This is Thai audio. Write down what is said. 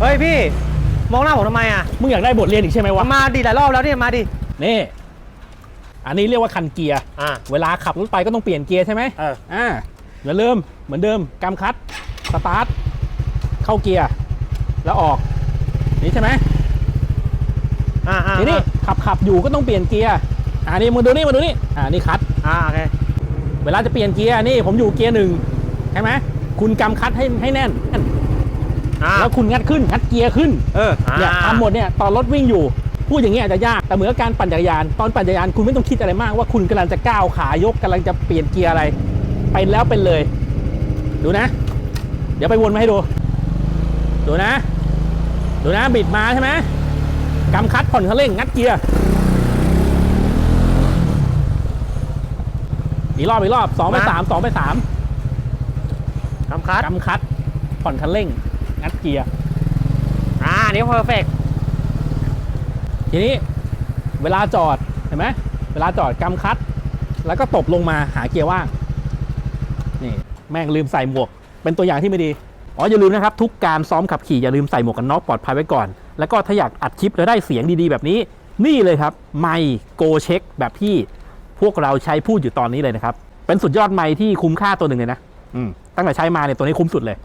เฮ้ยพี่ มองหน้าผมทำไมอะมึงอยากได้บทเรียนอีกใช่ไหมวะ มาดิหลายรอบแล้วเนี่ยมาดินี่ อันนี้เรียกว่าคันเกียร์ อ่า เวลาขับรถไปก็ต้องเปลี่ยนเกียร์ใช่ไหมเออ อ่าอย่าลืมเหมือนเดิมกำคัด สตาร์ท เข้าเกียร์ แล้วออก นี่ใช่ไหมอ่าอ่าทีนี้ขับขับอยู่ก็ต้องเปลี่ยนเกียร์ อ่านี่มาดูนี่มาดูนี่ อ่านี่คัด อ่าโอเค เวลาจะเปลี่ยนเกียร์นี่ผมอยู่เกียร์หนึ่งใช่ไหม คุณกำคัดให้ให้แน่น อ่าแล้วคุณงัดขึ้นงัดเกียร์ขึ้นเออเนี่ยทำหมดเนี่ยตอนรถวิ่งอยู่ พูดอย่างนี้อาจจะยากแต่เหมือนกับการปั่นจักรยาน ตอนปั่นจักรยานคุณไม่ต้องคิดอะไรมากว่าคุณกำลังจะก้าวขายกกำลังจะเปลี่ยนเกียร์อะไร เป็นแล้วเป็นเลย ดูนะ เดี๋ยวไปวนมาให้ดู ดูนะ ดูนะบิดมาใช่ไหมกำคัดผ่อนคันเร่งงัดเกียร์อีกรอบอีกรอบสองไปสามสองไปสามคำคัดกำคัดผ่อนคันเร่ง งัดเกียร์ อ่านี่เพอร์เฟกทีนี้เวลาจอดเห็นไหมเวลาจอดกำคัด แล้วก็ตบลงมาหาเกียร์ว่าง นี่แม่งลืมใส่หมวก เป็นตัวอย่างที่ไม่ดี อ๋ออย่าลืมนะครับ ทุกการซ้อมขับขี่อย่าลืมใส่หมวกกันน็อกปลอดภัยไว้ก่อน แล้วก็ถ้าอยากอัดคลิปแล้วได้เสียงดีๆ แบบนี้ นี่เลยครับไมโกเช็คแบบที่พวกเราใช้พูดอยู่ตอนนี้เลยนะครับ เป็นสุดยอดไมค์ที่คุ้มค่าตัวหนึ่งเลยนะอืมตั้งแต่ใช้มาเนี่ยตัวนี้คุ้มสุดเลย